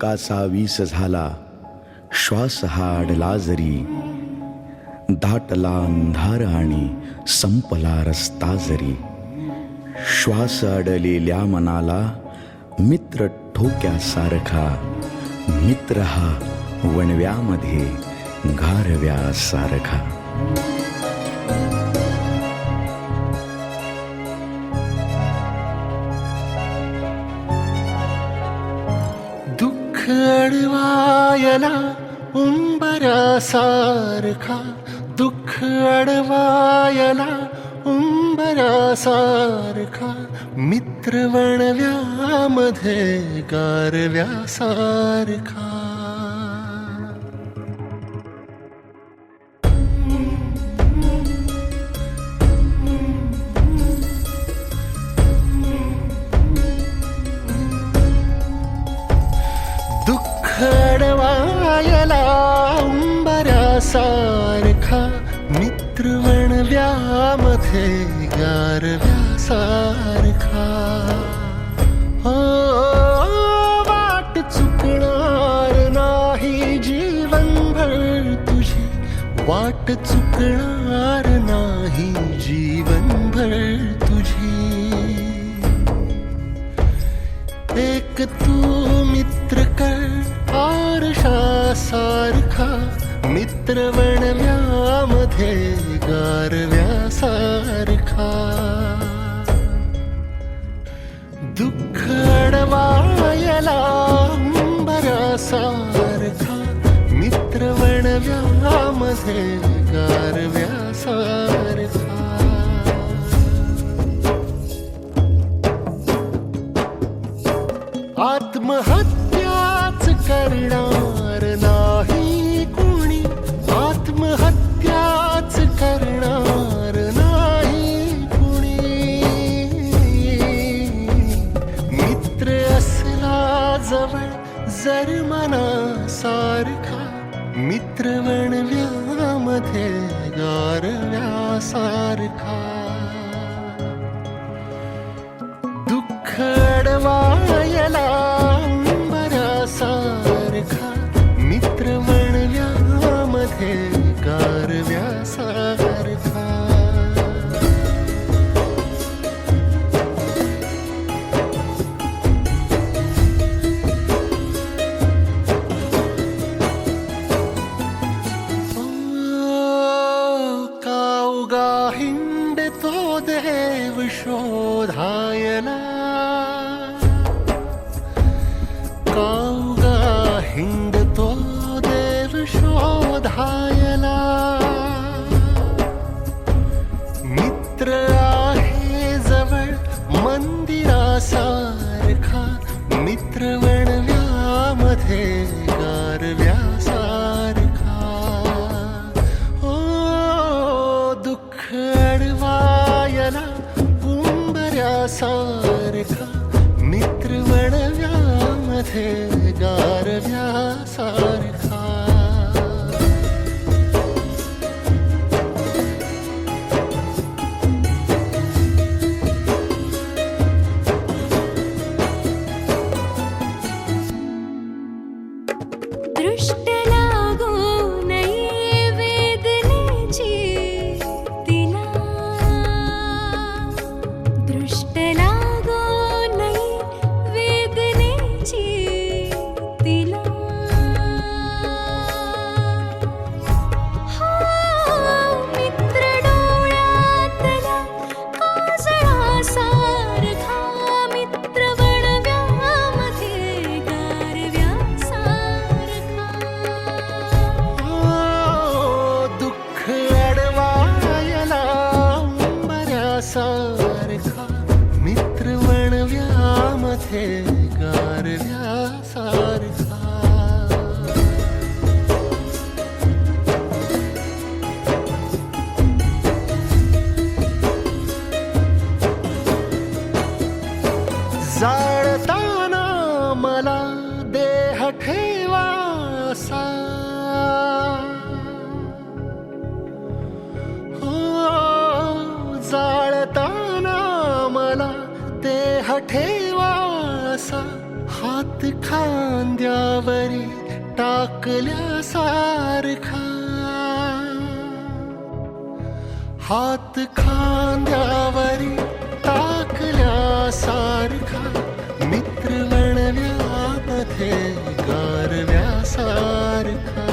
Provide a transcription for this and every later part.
जीव काचा वीस झाला श्वास हा अडला जरी. दाटला अंधार आणि संपला रस्ता जरी. श्वास अडलेल्या मनाला मित्र ठोक्यासारखा मित्र हा वणव्यामध्ये गारव्यासारखा अडवायला उंबरासारखा दुःख अडवायला उंबरासारखा मित्रवणव्यामध्ये गारव्यासारखा दुःख उंबऱ्यासारखा मित्र वणव्यामध्ये गारव्यासारखा. हो वाट चुकणार नाही जीवनभर तुझी. वाट चुकणार नाही जीवनभर तुझी. एक तू मित्र कर सारखा मित्र बनल्यामध्ये गारव्यासारखा. दुःख अडवायला अंबरासारखा मित्र बनल्यामध्ये गारव्यासारखा. आत्महत्या मना सारखा मित्रवण व्यामधे गार व्यासार शोधायला हिन्दो मित्र आहे मित्रे मन्दिरासा वणव्यामध्ये गारव्यासारखा दृष्ट वणव्यामध्ये गारव्यासारखा जाळताना मला देह ठेवासा हो, जाळताना मला देह असा हात खांद्यावरी टाकल्या सारखा. हात खांद्यावरी टाकल्या सारखा. मित्र वणव्यामध्ये गारव्या सारखा.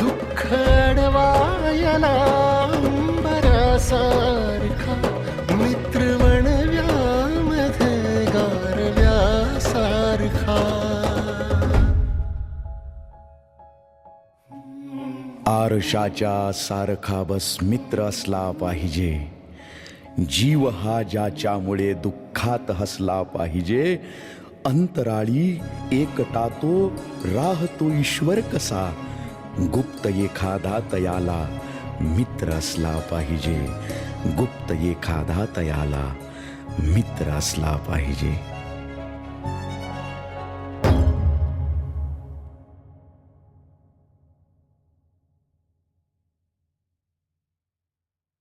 दुःख अडवायला अंबरासारखा आरशाच्या सारखा बस मित्र असला पाहिजे. जीव हा ज्याच्यामुळे दुःखात हसला पाहिजे. अंतराळी एकटा तो राहतो ईश्वर कसा. गुप्त एखादा तयाला मित्र असला पाहिजे. गुप्त एखादा तयाला मित्र असला पाहिजे.